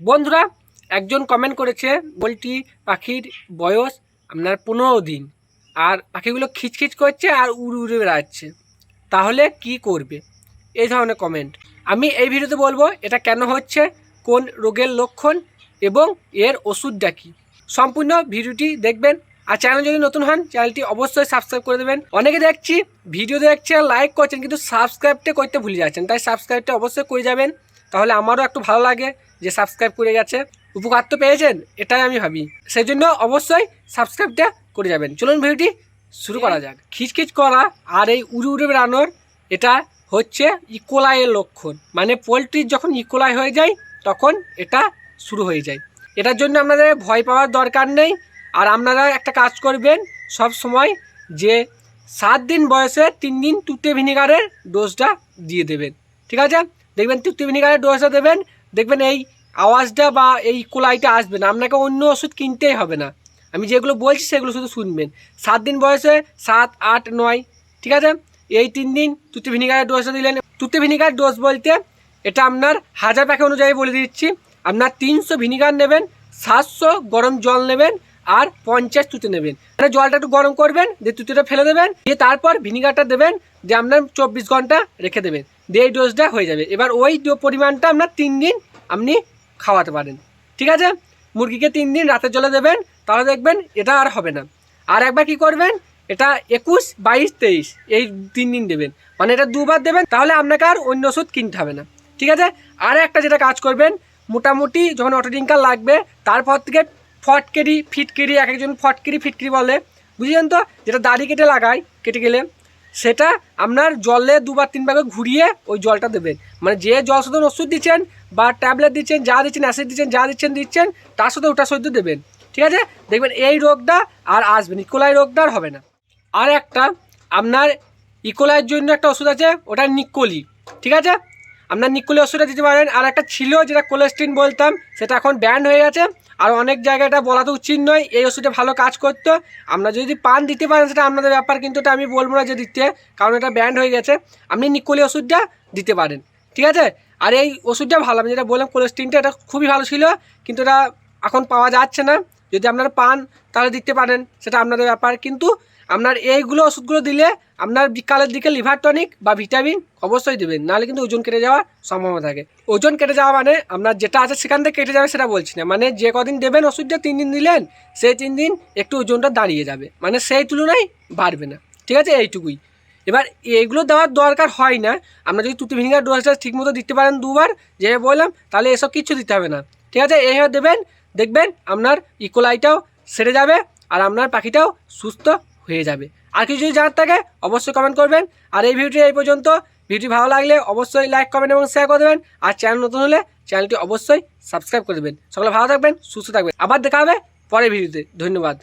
বন্ধুরা, একজন কমেন্ট করেছে, বলটি, পাখির বয়স আপনার পনেরো দিন, আর পাখিগুলো খিচখিচ করছে আর উড়ে উড়ে বেড়াচ্ছে, তাহলে কি করবে? এই ধরনের কমেন্ট আমি এই ভিডিওতে বলব, এটা কেন হচ্ছে, কোন রোগের লক্ষণ এবং এর ওষুধটা কী? সম্পূর্ণ ভিডিওটি দেখবেন, আর চ্যানেল যদি নতুন হন চ্যানেলটি অবশ্যই সাবস্ক্রাইব করে দেবেন। অনেকে দেখছি ভিডিও দেখছেন লাইক করছেন, কিন্তু সাবস্ক্রাইবটা করতে ভুলে যাচ্ছেন, তাই সাবস্ক্রাইবটা অবশ্যই করে যাবেন, তাহলে আমারও একটু ভালো লাগে। যে সাবস্ক্রাইব করে গেছে, উপকার তো পেয়েছেন, এটাই আমি ভাবি। সেই জন্য অবশ্যই সাবস্ক্রাইবটা করে যাবেন। চলুন ভিডিওটি শুরু করা যাক। খিচখিচ করা আর এই উড়ে উড়ে বেড়ানোর এটা হচ্ছে ইকোলাইয়ের লক্ষণ। মানে পোলট্রির যখন ইকোলাই হয়ে যায়, তখন এটা শুরু হয়ে যায়। এটার জন্য আপনাদের ভয় পাওয়ার দরকার নেই। আর আপনারা একটা কাজ করবেন, সব সময় যে সাত দিন বয়সে তিন দিন তুতে ভিনিগারের ডোজটা দিয়ে দেবেন। ঠিক আছে? দেখবেন তুতে ভিনিগারের ডোজটা দেবেন দেখবেন এই আওয়াজটা বা এই কোলাইটা আসবে না। আপনাকে অন্য ওষুধ কিনতেই হবে না। আমি যেগুলো বলছি সেগুলো শুধু শুনবেন। সাত দিন বয়সে সাত, আট, নয়, ঠিক আছে? এই তিন দিন তুতে ভিনিগারের ডোজটা দিলেন। তুতে ভিনিগার ডোজ বলতে এটা আপনার হাজার প্যাকে অনুযায়ী বলে দিচ্ছি। আপনার তিনশো ভিনিগার নেবেন, সাতশো গরম জল নেবেন আর পঞ্চাশ তুতে নেবেন। মানে জলটা একটু গরম করবেন, দিয়ে তুতেটা ফেলে দেবেন, দিয়ে তারপর ভিনিগারটা দেবেন যে আপনার চব্বিশ ঘণ্টা রেখে দেবেন। দিয়ে এই ডোজটা হয়ে যাবে। এবার ওই পরিমাণটা আপনার তিন দিন আপনি খাওয়াতে পারেন। ঠিক আছে? মুরগিকে তিন দিন রাতের জলে দেবেন, তাহলে দেখবেন এটা আর হবে না। আর একবার কি করবেন? এটা একুশ, বাইশ, তেইশ, এই তিন দিন দেবেন। মানে এটা দুবার দেবেন, তাহলে আপনাকে আর অন্য ওষুধ কিনতে হবে না। ঠিক আছে? আর একটা যেটা কাজ করবেন, মোটামুটি যখন অটোডিঙ্কার লাগবে, তারপর থেকে ফটকেরি ফিটকিরি এক একজন ফটকিরি ফিটকিরি বলে। বুঝলেন তো? যেটা দাড়ি কেটে লাগায়, কেটে গেলে। সেটা আপনার জলে দুবার তিনবার ঘুরিয়ে ওই জলটা দেবেন। মানে যে জল শোধন ওষুধ দিচ্ছেন বা ট্যাবলেট দিচ্ছেন, যা দিচ্ছেন অ্যাসিড দিচ্ছেন, যা দিচ্ছেন দিচ্ছেন, তার সাথে ওটা সদ্য দেবেন। ঠিক আছে? দেখবেন এই রোগটা আর আসবে না ইকোলাই রোগটা আর হবে না। আর একটা, আপনার ইকোলাইয়ের জন্য একটা ওষুধ আছে, ওটা নিকোলি। ঠিক আছে? আপনার নিকোলি ওষুধটা দিতে পারেন। আর একটা ছিল যেটা কোলেস্ট্রিন বলতাম, সেটা এখন ব্যান্ড হয়ে গেছে। আর অনেক জায়গায় এটা বলা তো উচিত নয়, এই ওষুধটা ভালো কাজ করতো। আপনারা যদি পান দিতে পারেন, সেটা আপনাদের ব্যাপার, কিন্তু এটা আমি বলব না যে দিতে, কারণ এটা ব্যান্ড হয়ে গেছে। আপনি নিকোলি ওষুধটা দিতে পারেন, ঠিক আছে? আর এই ওষুধটা ভালো, আমি যেটা বললাম কোলেস্ট্রিনটা এটা খুবই ভালো ছিল, কিন্তু এটা এখন পাওয়া যাচ্ছে না। যদি আপনারা পান, তাহলে দিতে পারেন, সেটা আপনাদের ব্যাপার। কিন্তু আপনার এইগুলো ওষুধগুলো দিলে আপনার বিকালের দিকে লিভার টনিক বা ভিটামিন অবশ্যই দেবেন। নাহলে কিন্তু ওজন কেটে যাওয়ার সম্ভাবনা থাকে। ওজন কেটে যাওয়া মানে আপনার যেটা আছে সেখান থেকে কেটে যাবে সেটা বলছি না। মানে যে কদিন দেবেন ওষুধটা, তিন দিন দিলেন, সেই তিন দিন একটু ওজনটা দাঁড়িয়ে যাবে। মানে সেই তুলনায় বাড়বে না। ঠিক আছে? এইটুকুই। এবার এগুলো দেওয়ার দরকার হয় না। আমরা যদি তুতি ভিনিগার ডোজটা ঠিকমতো দিতে পারেন দুবার, যে বললাম, তাহলে এসব কিছু দিতে হবে না। ঠিক আছে? এইভাবে দেবেন, দেখবেন আপনার ইকোলাইটাও সেরে যাবে আর আপনার পাখিটাও সুস্থ হয়ে যাবে। আর কিছু যদি জানার থাকে, অবশ্যই কমেন্ট করবেন। আর এই ভিডিওটি এই পর্যন্ত। ভিডিও ভালো লাগলে অবশ্যই লাইক কমেন্ট এবং শেয়ার করে দেবেন। আর চ্যানেল নতুন হলে চ্যানেলটি অবশ্যই সাবস্ক্রাইব করে দেবেন। সকলে ভালো থাকবেন, সুস্থ থাকবেন। আবার দেখা হবে পরের ভিডিওতে। ধন্যবাদ।